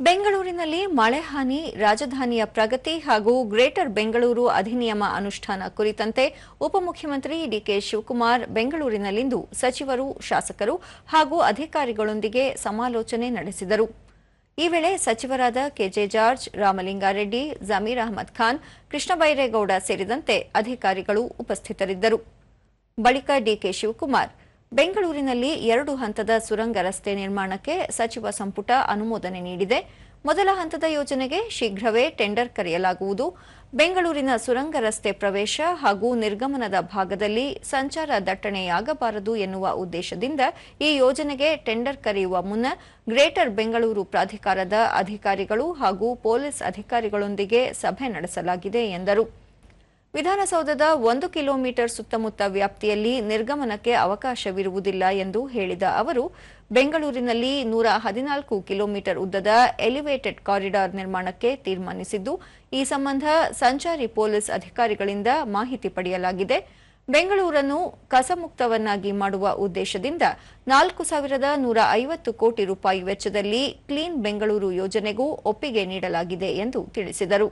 ಬೆಂಗಳೂರಿನಲ್ಲಿ ಮಳೆ ಹಾನಿ, ರಾಜಧಾನಿಯ ಪ್ರಗತಿ ಹಾಗೂ ಗ್ರೇಟರ್ ಬೆಂಗಳೂರು ಅಧಿನಿಯಮ ಅನುಷ್ಠಾನ ಕುರಿತಂತೆ ಉಪಮುಖ್ಯಮಂತ್ರಿ ಡಿಕೆ ಶಿವಕುಮಾರ್ ಬೆಂಗಳೂರಿನಲ್ಲಿಂದು ಸಚಿವರು, ಶಾಸಕರು ಹಾಗೂ ಅಧಿಕಾರಿಗಳೊಂದಿಗೆ ಸಮಾಲೋಚನೆ ನಡೆಸಿದರು. ಈ ವೇಳೆ ಸಚಿವರಾದ ಕೆಜೆ ಜಾರ್ಜ್, ರಾಮಲಿಂಗಾರೆಡ್ಡಿ, ಜಮೀರ್ ಅಹಮದ್ ಖಾನ್ ಕೃಷ್ಣಬೈರೇಗೌಡ ಸೇರಿದಂತೆ ಅಧಿಕಾರಿಗಳು ಉಪಸ್ಥಿತರಿದ್ದರು. ಬಳಿಕ ಡಿಕೆ ಶಿವಕುಮಾರ್ ಬೆಂಗಳೂರಿನಲ್ಲಿ ಎರಡು ಹಂತದ ಸುರಂಗ ರಸ್ತೆ ನಿರ್ಮಾಣಕ್ಕೆ ಸಚಿವ ಸಂಪುಟ ಅನುಮೋದನೆ ನೀಡಿದೆ. ಮೊದಲ ಹಂತದ ಯೋಜನೆಗೆ ಶೀಘ್ರವೇ ಟೆಂಡರ್ ಕರೆಯಲಾಗುವುದು. ಬೆಂಗಳೂರಿನ ಸುರಂಗ ರಸ್ತೆ ಪ್ರವೇಶ ಹಾಗೂ ನಿರ್ಗಮನದ ಭಾಗದಲ್ಲಿ ಸಂಚಾರ ದಟ್ಟಣೆಯಾಗಬಾರದು ಎನ್ನುವ ಉದ್ದೇಶದಿಂದ ಈ ಯೋಜನೆಗೆ ಟೆಂಡರ್ ಕರೆಯುವ ಮುನ್ನ ಗ್ರೇಟರ್ ಬೆಂಗಳೂರು ಪ್ರಾಧಿಕಾರದ ಅಧಿಕಾರಿಗಳು ಹಾಗೂ ಪೊಲೀಸ್ ಅಧಿಕಾರಿಗಳೊಂದಿಗೆ ಸಭೆ ನಡೆಸಲಾಗಿದೆ ಎಂದರು. ವಿಧಾನಸೌಧದ ಒಂದು ಕಿಲೋಮೀಟರ್ ಸುತ್ತಮುತ್ತ ವ್ಯಾಪ್ತಿಯಲ್ಲಿ ನಿರ್ಗಮನಕ್ಕೆ ಅವಕಾಶವಿರುವುದಿಲ್ಲ ಎಂದು ಹೇಳಿದ ಅವರು, ಬೆಂಗಳೂರಿನಲ್ಲಿ ನೂರ ಹದಿನಾಲ್ಕು ಕಿಲೋಮೀಟರ್ ಉದ್ದದ ಎಲಿವೇಟೆಡ್ ಕಾರಿಡಾರ್ ನಿರ್ಮಾಣಕ್ಕೆ ತೀರ್ಮಾನಿಸಿದ್ದು, ಈ ಸಂಬಂಧ ಸಂಚಾರಿ ಪೊಲೀಸ್ ಅಧಿಕಾರಿಗಳಿಂದ ಮಾಹಿತಿ ಪಡೆಯಲಾಗಿದೆ. ಬೆಂಗಳೂರನ್ನು ಕಸಮುಕ್ತವನ್ನಾಗಿ ಮಾಡುವ ಉದ್ದೇಶದಿಂದ ನಾಲ್ಕು ಸಾವಿರದ ನೂರ ಐವತ್ತು ಕೋಟಿ ರೂಪಾಯಿ ವೆಚ್ಚದಲ್ಲಿ ಕ್ಲೀನ್ ಬೆಂಗಳೂರು ಯೋಜನೆಗೂ ಒಪ್ಪಿಗೆ ನೀಡಲಾಗಿದೆ ಎಂದು ತಿಳಿಸಿದರು.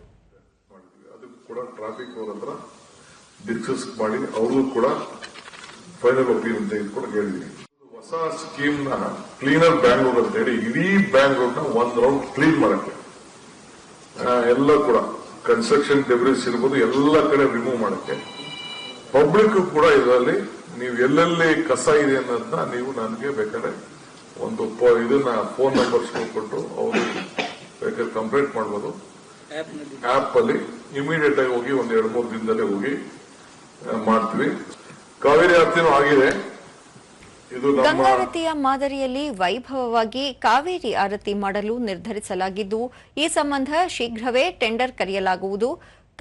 ಕೂಡ ಟ್ರಾಫಿಕ್ ಅವ್ರ ಹತ್ರ ಡಿಸ್ಕಸ್ ಮಾಡಿ ಅವ್ರಿಗೂ ಕೂಡ ಫೈನಲ್ ಒಪಿನಿಯನ್ ತೆಗೆದುಕೊಂಡು ಹೇಳಿದ್ವಿ ಹೊಸ ಸ್ಕೀಮ್ನ ಕ್ಲೀನರ್ ಬ್ಯಾಂಗ್ಳೂರ್ ಅಂತ ಹೇಳಿ ಇಡೀ ಬ್ಯಾಂಗ್ಳೂರ್ನ ಒಂದ್ ರೌಂಡ್ ಕ್ಲೀನ್ ಮಾಡಕ್ಕೆ. ಎಲ್ಲ ಕೂಡ ಕನ್ಸ್ಟ್ರಕ್ಷನ್ ಡೆಬ್ರಿಸ್ ಇರ್ಬೋದು, ಎಲ್ಲ ಕಡೆ ರಿಮೂವ್ ಮಾಡಕ್ಕೆ. ಪಬ್ಲಿಕ್ ಕೂಡ ಇದರಲ್ಲಿ ನೀವು ಎಲ್ಲೆಲ್ಲಿ ಕಸ ಇದೆ ಅನ್ನೋದನ್ನ ನೀವು ನನಗೆ ಬೇಕಾದ್ರೆ ಒಂದು ಇದನ್ನ ಫೋನ್ ನಂಬರ್ಸ್ ಕೊಟ್ಟು ಅವರು ಬೇಕಾದ್ರೆ ಕಂಪ್ಲೇಂಟ್ ಮಾಡ್ಬೋದು. ಆಪ್ ಅಲ್ಲಿ ಇಮಿಡಿಯೇಟ್ ಆಗಿ ಹೋಗಿ ಒಂದ್ ಎರಡು ಮೂರು ದಿನದಲ್ಲೇ ಹೋಗಿ ಮಾಡ್ತೀವಿ. ಕಾವೇರಿ ಆರತಿನೂ ಆಗಿದೆ. ಗಂಗಾರತಿಯ ಮಾದರಿಯಲ್ಲಿ ವೈಭವವಾಗಿ ಕಾವೇರಿ ಆರತಿ ಮಾಡಲು ನಿರ್ಧರಿಸಲಾಗಿದ್ದು, ಈ ಸಂಬಂಧ ಶೀಘ್ರವೇ ಟೆಂಡರ್ ಕರೆಯಲಾಗುವುದು.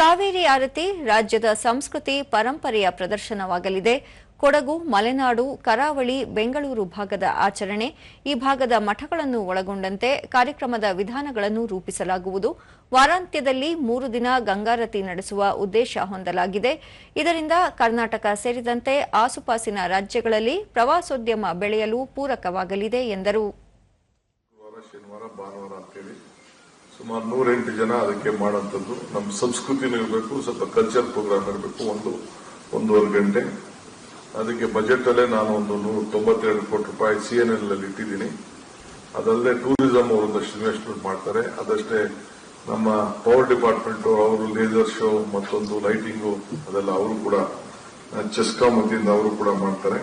ಕಾವೇರಿ ಆರತಿ ರಾಜ್ಯದ ಸಂಸ್ಕೃತಿ, ಪರಂಪರೆಯ ಪ್ರದರ್ಶನವಾಗಲಿದೆ. ಕೊಡಗು, ಮಲೆನಾಡು, ಕರಾವಳಿ, ಬೆಂಗಳೂರು ಭಾಗದ ಆಚರಣೆ. ಈ ಭಾಗದ ಮಠಗಳನ್ನು ಒಳಗೊಂಡಂತೆ ಕಾರ್ಯಕ್ರಮದ ವಿಧಾನಗಳನ್ನು ರೂಪಿಸಲಾಗುವುದು. ವಾರಾಂತ್ಯದಲ್ಲಿ ಮೂರು ದಿನ ಗಂಗಾರತಿ ನಡೆಸುವ ಉದ್ದೇಶ ಹೊಂದಲಾಗಿದೆ. ಇದರಿಂದ ಕರ್ನಾಟಕ ಸೇರಿದಂತೆ ಆಸುಪಾಸಿನ ರಾಜ್ಯಗಳಲ್ಲಿ ಪ್ರವಾಸೋದ್ಯಮ ಬೆಳೆಯಲು ಪೂರಕವಾಗಲಿದೆ ಎಂದರು. ಸುಮಾರು ನೂರೆಂಟು ಜನ ಅದಕ್ಕೆ ಮಾಡುವಂಥದ್ದು. ನಮ್ಮ ಸಂಸ್ಕೃತಿನೂ ಇರಬೇಕು, ಸ್ವಲ್ಪ ಕಲ್ಚರ್ ಪ್ರೋಗ್ರಾಮ್ ಇರಬೇಕು, ಒಂದು, ಒಂದೂವರೆ ಗಂಟೆ. ಅದಕ್ಕೆ ಬಜೆಟ್ ಅಲ್ಲೇ ನಾನು ಒಂದು ನೂರ ತೊಂಬತ್ತೆರಡು ಕೋಟಿ ರೂಪಾಯಿ ಸಿ ಎನ್ ಎಲ್ ಅಲ್ಲಿ ಇಟ್ಟಿದ್ದೀನಿ. ಅದಲ್ಲದೆ ಟೂರಿಸಂ ಅವರೊಂದಷ್ಟು ಇನ್ವೆಸ್ಟ್ಮೆಂಟ್ ಮಾಡ್ತಾರೆ. ಅದಷ್ಟೇ ನಮ್ಮ ಪವರ್ ಡಿಪಾರ್ಟ್ಮೆಂಟ್ ಅವರು ಲೇಸರ್ ಶೋ ಮತ್ತೊಂದು ಲೈಟಿಂಗು ಅದೆಲ್ಲ ಅವರು ಕೂಡ ಚೆಸ್ಕಾಂ ವತಿಯಿಂದ ಅವರು ಕೂಡ ಮಾಡ್ತಾರೆ.